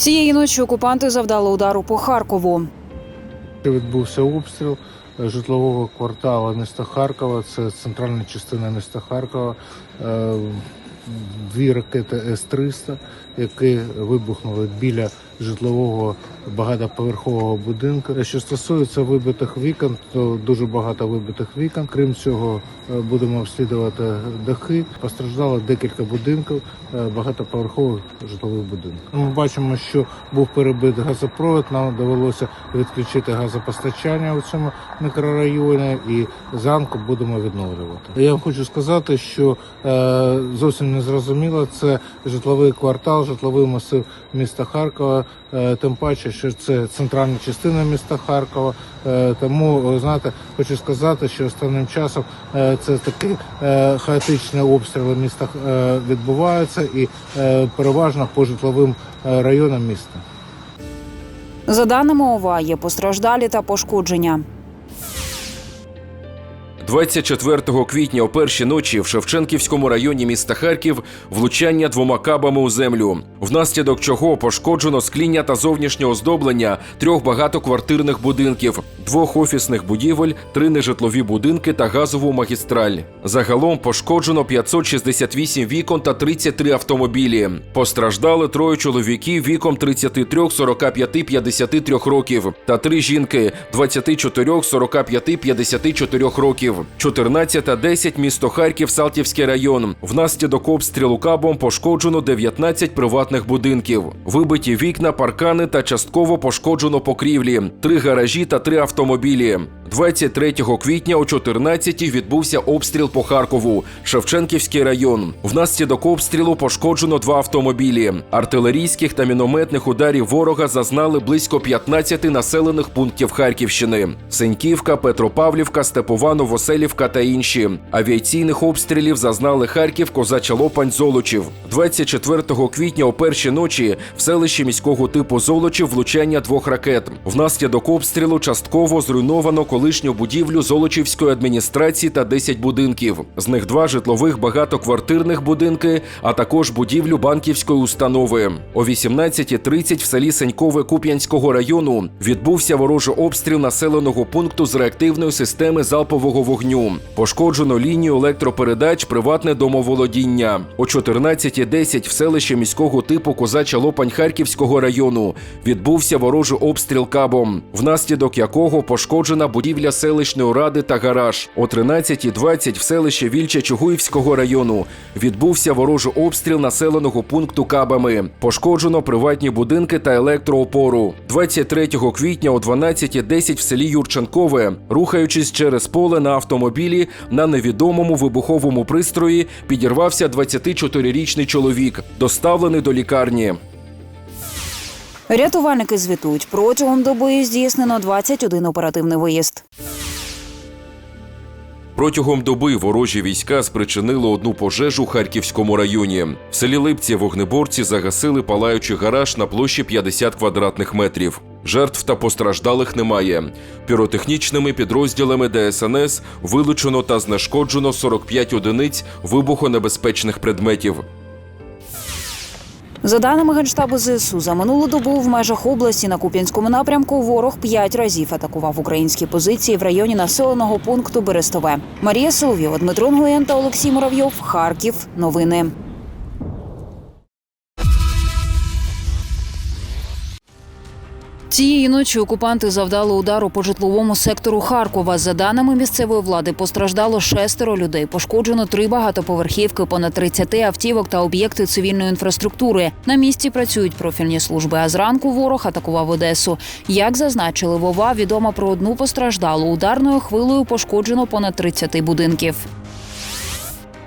Цієї ночі окупанти завдали удару по Харкову. Відбувся обстріл житлового кварталу міста Харкова. Це центральна частина міста Харкова. Е, Дві ракети С-300, які вибухнули біля житлового багатоповерхового будинку. Що стосується вибитих вікон, то дуже багато вибитих вікон. Крім цього, е, будемо обслідувати дахи. Постраждало декілька будинків, е, багатоповерхових житлових будинків. Ми бачимо, що був перебитий газопровід. Нам довелося відключити газопостачання у цьому мікрорайоні, і зранку будемо відновлювати. Я вам хочу сказати, що е, зовсім не зрозуміло, це житловий квартал, житловий масив міста Харкова. Тим паче, що це центральна частина міста Харкова. Е, тому е, знаєте, хочу сказати, що останнім часом е, це такі хаотичні обстріли міста відбуваються і переважно по житловим районам міста. За даними ОВА, є постраждалі та пошкодження. 24 квітня о першій ночі в Шевченківському районі міста Харків влучання двома кабами у землю, внаслідок чого пошкоджено скління та зовнішнє оздоблення трьох багатоквартирних будинків, двох офісних будівель, три нежитлові будинки та газову магістраль. Загалом пошкоджено 568 вікон та 33 автомобілі. Постраждали троє чоловіків віком 33, 45, 53 років та три жінки 24, 45, 54 років. 14 та 10 місто Харків, Салтівський район. Внаслідок обстрілу кабом пошкоджено 19 приватних будинків. Вибиті вікна, паркани та частково пошкоджено покрівлі, три гаражі та три автомобілі. 23 квітня о 14 відбувся обстріл по Харкову, Шевченківський район. Внаслідок обстрілу пошкоджено два автомобілі. Артилерійських та мінометних ударів ворога зазнали близько 15 населених пунктів Харківщини: Сеньківка, Петропавлівка, Степовано, Воселівка та інші. Авіаційних обстрілів зазнали Харків, Козача Лопань, Золочів. 24 квітня о першій ночі в селищі міського типу Золочів влучання двох ракет. Внаслідок обстрілу частково зруйновано колишню будівлю Золочівської адміністрації та 10 будинків. З них два житлових багатоквартирних будинки, а також будівлю банківської установи. О 18.30 в селі Сенькове Куп'янського району відбувся ворожий обстріл населеного пункту з реактивної системи залпового вогню. Пошкоджено лінію електропередач, приватне домоволодіння. О 14.10 в селищі міського типу Козача Лопань Харківського району відбувся ворожий обстріл кабом, внаслідок якого пошкоджена будівля селищної ради та гараж. О 13.20 в селищі Вільча Чугуївського району відбувся ворожий обстріл населеного пункту кабами. Пошкоджено приватні будинки та електроопору. 23 квітня о 12.10 в селі Юрченкове, рухаючись через поле на автомобілі на невідомому вибуховому пристрої, підірвався 24-річний чоловік, доставлений до лікарні. Рятувальники звітують протягом доби здійснено 21 оперативний виїзд. Протягом доби ворожі війська спричинили одну пожежу у Харківському районі. В селі Липці вогнеборці загасили палаючий гараж на площі 50 квадратних метрів. Жертв та постраждалих немає. Піротехнічними підрозділами ДСНС вилучено та знешкоджено 45 одиниць вибухонебезпечних предметів. За даними Генштабу ЗСУ, за минулу добу в межах області на Куп'янському напрямку ворог п'ять разів атакував українські позиції в районі населеного пункту Берестове. Марія Соловйова, Дмитро Нгуєн та Олексій Муравйов. Харків. Новини. Цієї ночі окупанти завдали удару по житловому сектору Харкова. За даними місцевої влади, постраждало шестеро людей. Пошкоджено три багатоповерхівки, понад 30 автівок та об'єкти цивільної інфраструктури. На місці працюють профільні служби. А зранку ворог атакував Одесу. Як зазначили Вова, відомо про одну постраждалу. Ударною хвилею пошкоджено понад 30 будинків.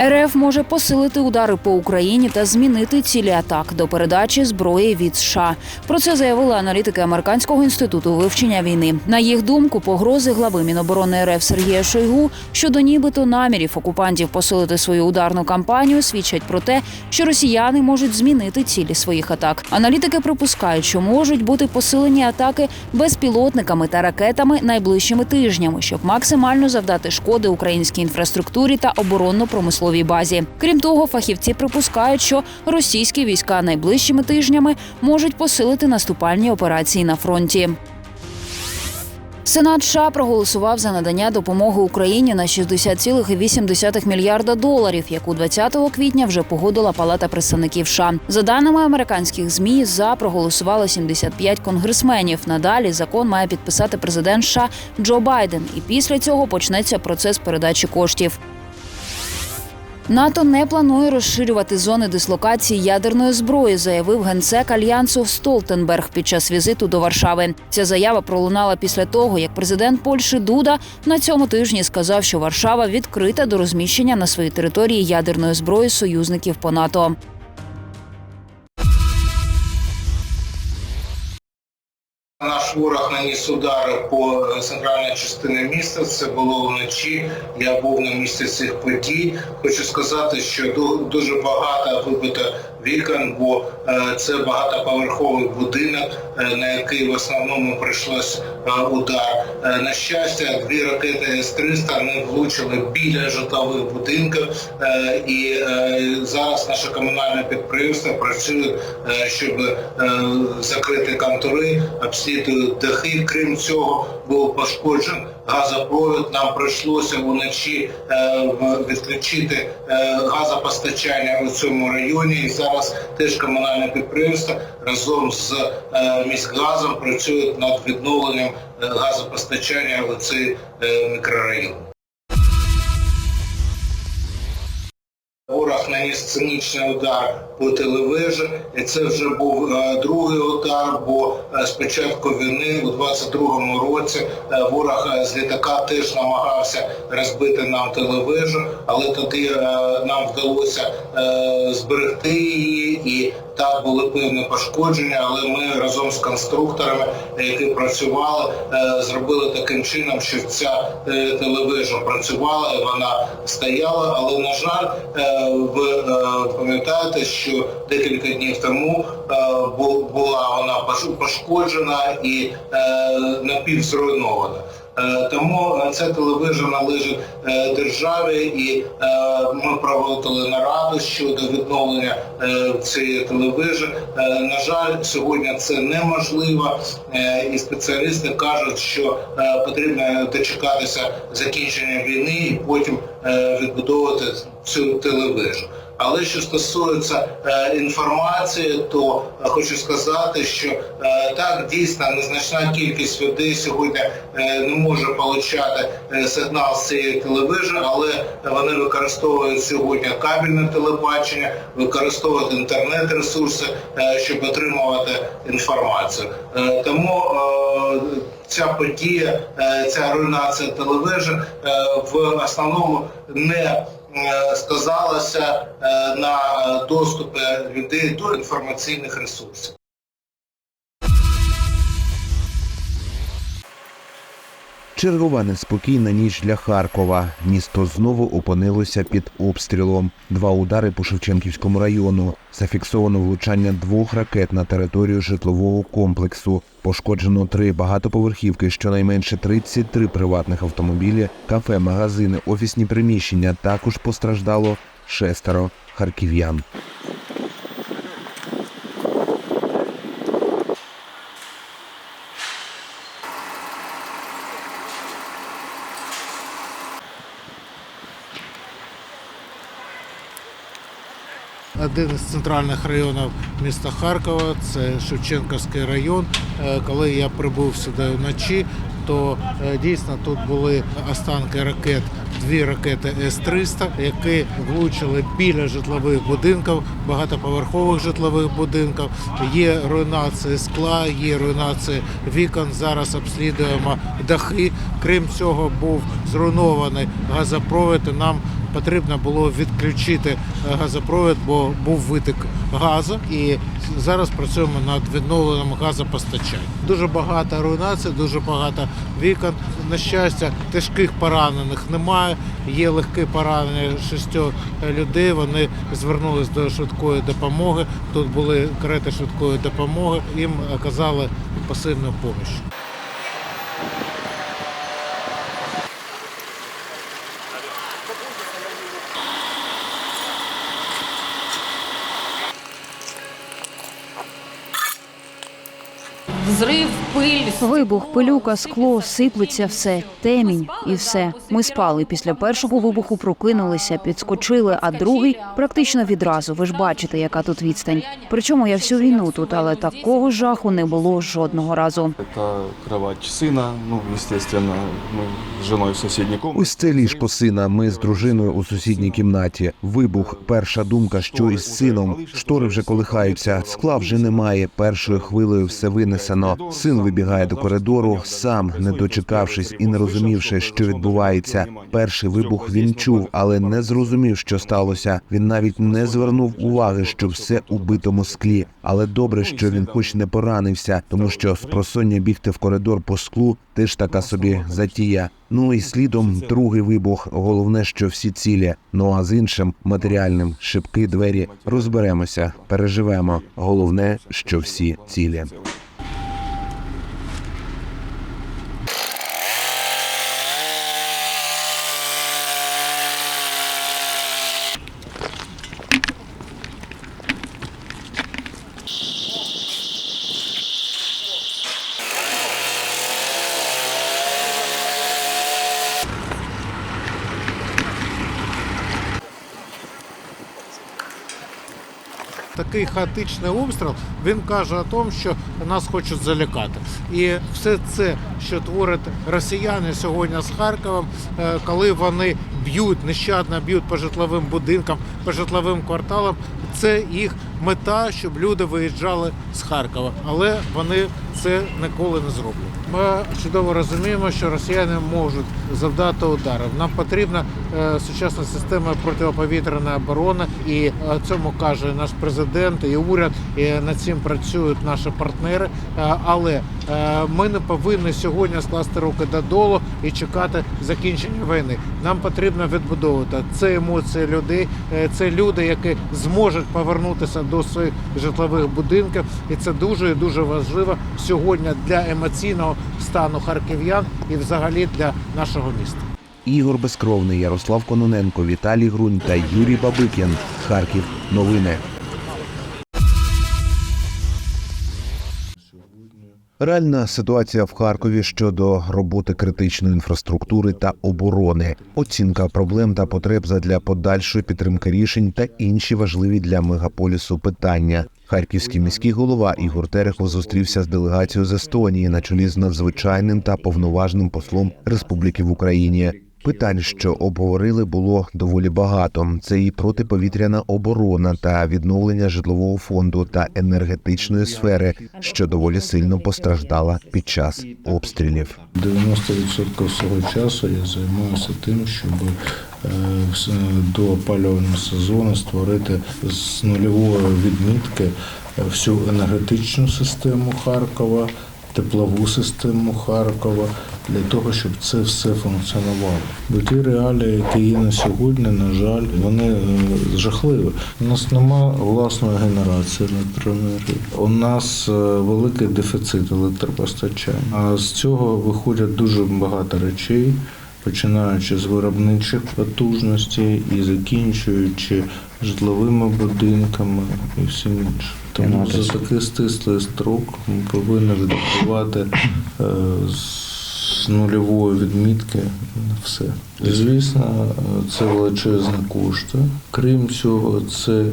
РФ може посилити удари по Україні та змінити цілі атак до передачі зброї від США. Про це заявили аналітики американського інституту вивчення війни. На їх думку, погрози глави Міноборони РФ Сергія Шойгу щодо нібито намірів окупантів посилити свою ударну кампанію свідчать про те, що росіяни можуть змінити цілі своїх атак. Аналітики припускають, що можуть бути посилені атаки безпілотниками та ракетами найближчими тижнями, щоб максимально завдати шкоди українській інфраструктурі та оборонно-промисловій базі. Крім того, фахівці припускають, що російські війська найближчими тижнями можуть посилити наступальні операції на фронті. Сенат США проголосував за надання допомоги Україні на 60,8 мільярда доларів, яку 20 квітня вже погодила Палата представників США. За даними американських змі, за проголосувало 75 конгресменів. Надалі закон має підписати президент США Джо Байден, і після цього почнеться процес передачі коштів. НАТО не планує розширювати зони дислокації ядерної зброї, заявив генсек альянсу Столтенберг під час візиту до Варшави. Ця заява пролунала після того, як президент Польщі Дуда на цьому тижні сказав, що Варшава відкрита до розміщення на своїй території ядерної зброї союзників по НАТО. Ворог наніс удари по е, центральній частині міста. Це було вночі. Я був на місці цих подій. Хочу сказати, що дуже багато вибито вікон, бо е, це багатоповерховий будинок, е, на який в основному прийшлось е, удар. На щастя, дві ракети С-300 не влучили біля житлових будинків, і зараз наше комунальне підприємство працює, щоб закрити контури, обслідують дахи. Крім цього, був пошкоджений газопровід. Нам прийшлося вночі відключити газопостачання у цьому районі. І зараз теж комунальне підприємство разом з е, міськгазом працюють над відновленням е, газопостачання в цей е, мікрорайон. Ворог наніс цинічний удар по телевежі, і це вже був е, другий удар, бо е, з початку війни у 22-му році е, ворог з літака теж намагався розбити нам телевежу, але тоді нам вдалося зберегти її і так були певні пошкодження, але ми разом з конструкторами, які працювали, зробили таким чином, що ця телевежа працювала і вона стояла. Але на жаль, ви е, пам'ятаєте, що декілька днів тому е, була вона пошкоджена і е, напівзруйнована. Е, Тому е, ця телевежа належить державі, і е, ми проводили нараду щодо відновлення цієї телевежі. Е, На жаль, сьогодні це неможливо, і спеціалісти кажуть, що потрібно дочекатися закінчення війни і потім відбудовувати цю телевежу. Але що стосується е, інформації, то е, хочу сказати, що е, так дійсно незначна кількість людей сьогодні е, не може отримати е, сигнал з цієї телевежі, але вони використовують сьогодні кабельне телебачення, використовують інтернет-ресурси, е, щоб отримувати інформацію. Е, тому е, ця подія, е, ця руйнація телевежі в основному не сказалася е, на доступи людей до інформаційних ресурсів. Чергова неспокійна ніч для Харкова. Місто знову опинилося під обстрілом. Два удари по Шевченківському району. Зафіксовано влучання двох ракет на територію житлового комплексу. Пошкоджено три багатоповерхівки, щонайменше 33 приватних автомобілі, кафе, магазини, офісні приміщення. Також постраждало шестеро харків'ян. Один із центральних районів міста Харкова, це Шевченківський район. Е, Коли я прибув сюди вночі, то е, дійсно тут були останки ракет, дві ракети С-300, які влучили біля житлових будинків, багатоповерхових житлових будинків. Є руйнації скла, є руйнації вікон. Зараз обслідуємо дахи. Крім цього, був зруйнований газопровід. і Нам потрібно було відключити е, газопровід, бо був витік газу, і зараз працюємо над відновленням газопостачання. Дуже багато руйнацій, дуже багато вікон. На щастя, тяжких поранених немає. Є легкі поранення шістьох людей. Вони звернулись до швидкої допомоги. Тут були карети швидкої допомоги. Їм оказали посильну допомогу. Вибух, пилюка, скло, сиплеться все, темінь і все. Ми спали після першого вибуху, прокинулися, підскочили, а другий практично відразу. Ви ж бачите, яка тут відстань. Причому я всю війну тут, але такого жаху не було жодного разу. Это кровать сына, ну, естественно, мы с женой в соседней комнате. Ось це ліжко сина. Ми з дружиною у сусідній кімнаті. Вибух. Перша думка, що із сином. Штори вже колихаються. Скла вже немає. Першою хвилею все винесено. Син вибігає до коридору, сам не дочекавшись і не розумівши, що відбувається. Перший вибух він чув, але не зрозумів, що сталося. Він навіть не звернув уваги, що все у битому склі. Але добре, що він хоч не поранився, тому що спросоння бігти в коридор по склу теж така собі затія. Ну і слідом другий вибух. Головне, що всі цілі. Ну а з іншим матеріальним шибки, двері розберемося, переживемо. Головне, що всі цілі. Такий хаотичний обстріл він каже о тому, що нас хочуть залякати. І все це, що творять росіяни сьогодні з Харковом, е, коли вони б'ють нещадно б'ють по житловим будинкам, по житловим кварталам, це їх мета, щоб люди виїжджали з Харкова, але вони це ніколи не зроблять. Ми чудово розуміємо, що росіяни можуть завдати ударів. Нам потрібна е, сучасна система протиповітряної оборони, і е, цьому каже наш президент і уряд. І над цим працюють наші партнери. Е, але е, ми не повинні сьогодні скласти руки додолу і чекати закінчення війни. Нам потрібно відбудовувати це емоції людей. е, Це люди, які зможуть повернутися до своїх житлових будинків, і це дуже і дуже важливо сьогодні для емоційного стану харків'ян і взагалі для нашого міста. Ігор Безкровний, Ярослав Кононенко, Віталій Грунь та Юрій Бабикін. Харків. Новини. Реальна ситуація в Харкові щодо роботи критичної інфраструктури та оборони, оцінка проблем та потреб задля подальшої підтримки рішень та інші важливі для мегаполісу питання. Харківський міський голова Ігор Терехов зустрівся з делегацією з Естонії на чолі з надзвичайним та повноважним послом Республіки в Україні. Питань, що обговорили, було доволі багато. Це і протиповітряна оборона та відновлення житлового фонду та енергетичної сфери, що доволі сильно постраждала під час обстрілів. 90% свого часу я займаюся тим, щоб е, до опалювального сезону створити з нульової відмітки е, всю енергетичну систему Харкова, теплову систему Харкова для того, щоб це все функціонувало. Бо ті реалії, які є на сьогодні, на жаль, вони е, жахливі. У нас нема власної генерації електроенергії. У нас е, великий дефіцит електропостачання. А з цього виходять дуже багато речей. Починаючи з виробничих потужностей і закінчуючи житловими будинками і всім іншим. Тому за такий стислий строк ми повинні відрахувати е, з нульової відмітки все. Звісно, е, це величезні кошти. Крім цього, це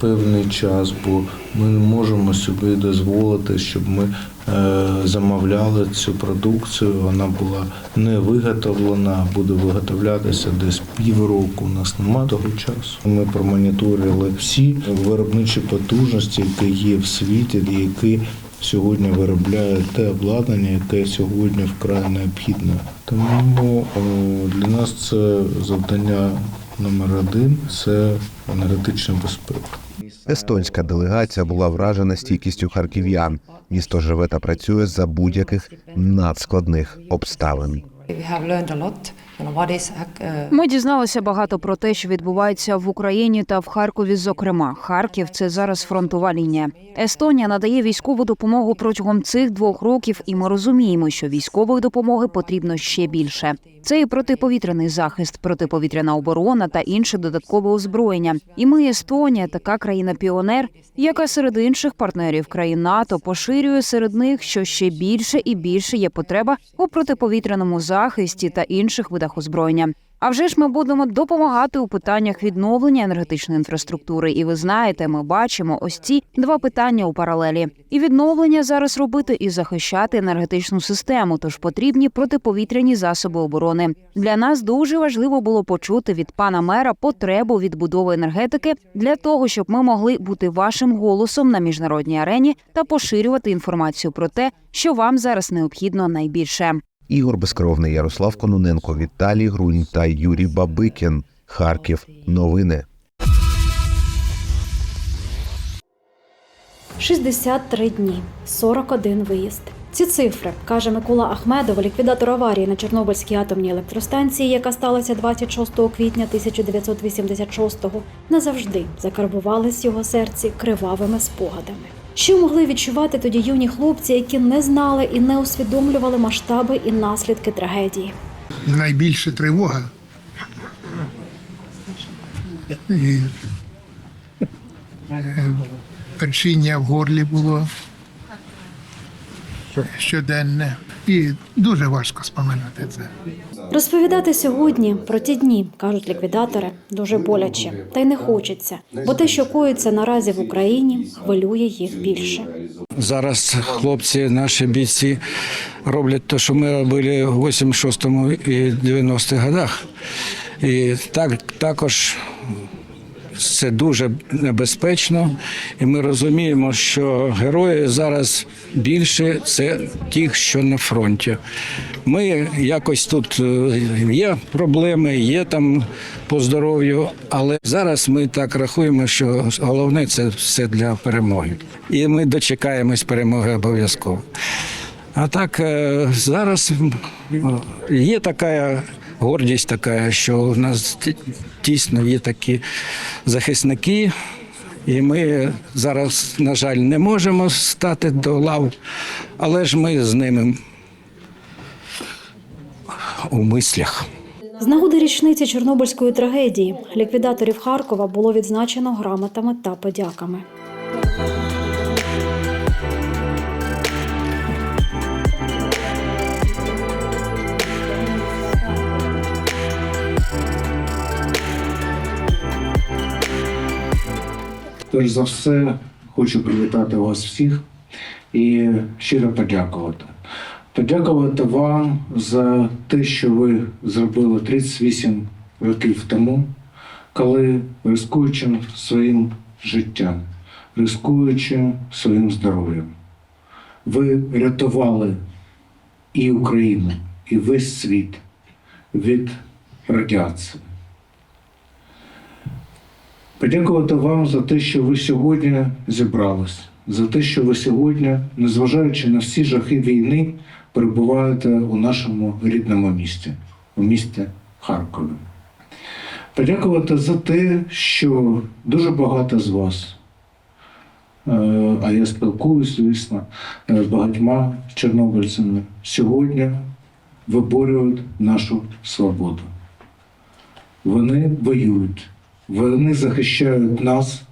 певний час, бо ми не можемо собі дозволити, щоб ми е, замовляли цю продукцію. Вона була не виготовлена, буде виготовлятися десь півроку. У нас немає того часу. Ми промоніторили всі виробничі потужності, які є в світі, які сьогодні виробляють те обладнання, яке сьогодні вкрай необхідне. Тому для нас це завдання номер один це енергетична безпека. Естонська делегація була вражена стійкістю харків'ян. Місто живе та працює за будь-яких надскладних обставин. Uh, Ми дізналися багато про те, що відбувається в Україні та в Харкові. Зокрема, Харків це зараз фронтова лінія. Естонія надає військову допомогу протягом цих двох років, і ми розуміємо, що військової допомоги потрібно ще більше. Це і протиповітряний захист, протиповітряна оборона та інше додаткове озброєння. І ми, Естонія, така країна-піонер, яка серед інших партнерів країн НАТО поширює серед них, що ще більше і більше є потреба у протиповітряному захисті та інших видах озброєння. А вже ж ми будемо допомагати у питаннях відновлення енергетичної інфраструктури. І ви знаєте, ми бачимо ось ці два питання у паралелі. І відновлення зараз робити і захищати енергетичну систему. Тож потрібні протиповітряні засоби оборони. Для нас дуже важливо було почути від пана мера потребу відбудови енергетики для того, щоб ми могли бути вашим голосом на міжнародній арені та поширювати інформацію про те, що вам зараз необхідно найбільше. Ігор Безкровний, Ярослав Кононенко, Віталій Грунь та Юрій Бабикін. Харків. Новини. 63 дні, 41 виїзд. Ці цифри, каже Микола Ахмедов, ліквідатор аварії на Чорнобильській атомній електростанції, яка сталася 26 квітня 1986-го, назавжди закарбувались в його серці кривавими спогадами. Що могли відчувати тоді юні хлопці, які не знали і не усвідомлювали масштаби і наслідки трагедії? найбільша тривога. І е, першіння в горлі було щоденне. І дуже важко споминати це. Розповідати сьогодні про ті дні, кажуть ліквідатори, дуже боляче, та й не хочеться, бо те, що коїться наразі в Україні, хвилює їх більше. Зараз хлопці, наші бійці роблять те, що ми робили в 86-му і 90-х годах. І так також це дуже небезпечно, і ми розуміємо, що герої зараз більше це ті, що на фронті. Ми якось тут е, є проблеми, є там по здоров'ю, але зараз ми так рахуємо, що головне це все для перемоги. І ми дочекаємось перемоги обов'язково. А так е, зараз є така гордість, така, що у нас дійсно є такі захисники, і ми зараз, на жаль, не можемо стати до лав, але ж ми з ними у мислях. З нагоди річниці Чорнобильської трагедії ліквідаторів Харкова було відзначено грамотами та подяками. Перш за все, хочу привітати вас всіх і щиро подякувати. Подякувати вам за те, що ви зробили 38 років тому, коли рискуючи своїм життям, рискуючи своїм здоров'ям, ви рятували і Україну, і весь світ від радіації. Подякувати вам за те, що ви сьогодні зібрались, за те, що ви сьогодні, незважаючи на всі жахи війни, перебуваєте у нашому рідному місті, у місті Харкові. Подякувати за те, що дуже багато з вас, е, а я спілкуюся, звісно, е, з багатьма чорнобильцями, сьогодні виборюють нашу свободу. Вони воюють. Вони захищають нас,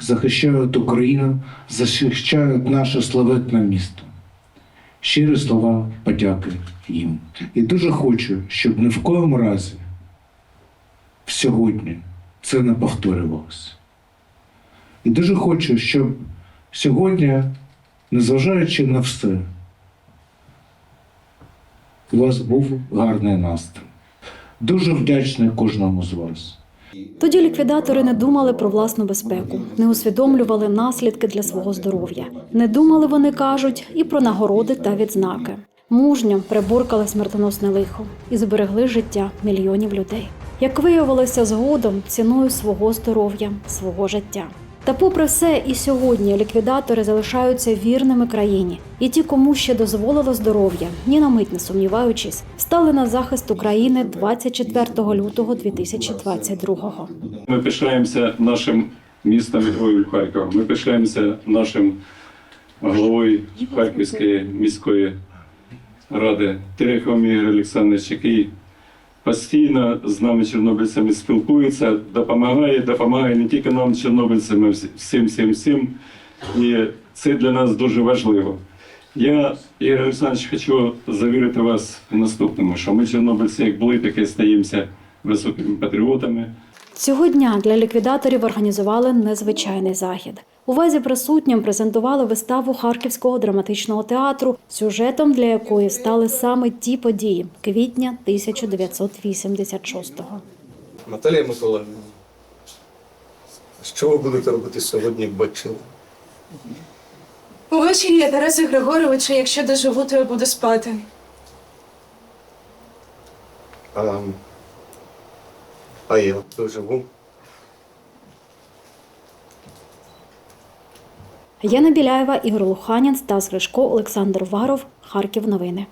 захищають Україну, захищають наше славетне місто. Щирі слова подяки їм. І дуже хочу, щоб ні в коєму разі сьогодні це не повторювалося. І дуже хочу, щоб сьогодні, незважаючи на все, у вас був гарний настрій. Дуже вдячний кожному з вас. Тоді ліквідатори не думали про власну безпеку, не усвідомлювали наслідки для свого здоров'я. Не думали, вони кажуть, і про нагороди та відзнаки. Мужньо приборкали смертоносне лихо і зберегли життя мільйонів людей. як виявилося згодом ціною свого здоров'я, свого життя. Та попри все, і сьогодні ліквідатори залишаються вірними країні, і ті, кому ще дозволило здоров'я, ні на мить не сумніваючись, стали на захист України 24 лютого 2022-го. Ми пишаємося нашим містом героїв Харкова. Ми пишаємося нашим головою Харківської міської ради Тереховим Ігор Олександрович, який постійно з нами, чорнобильцями, спілкується, допомагає, допомагає не тільки нам, чорнобильцям, а всім, всім, всім. І це для нас дуже важливо. Я, Ігор Олександрович, хочу завірити вас в наступному, що ми, чорнобильці, як були, так і стаємося високими патріотами. Цього дня для ліквідаторів організували незвичайний захід. Увазі присутнім презентували виставу Харківського драматичного театру, сюжетом для якої стали саме ті події квітня 1986-го. Наталія Миколаївна, що ви будете робити сьогодні ввечері? Увечері я Тарасу Григоровичу, якщо доживу, то я буду спати. А, а я доживу. Яна Біляєва, Ігор Луханін, Стас Гришко, Олександр Варов. Харків. Новини.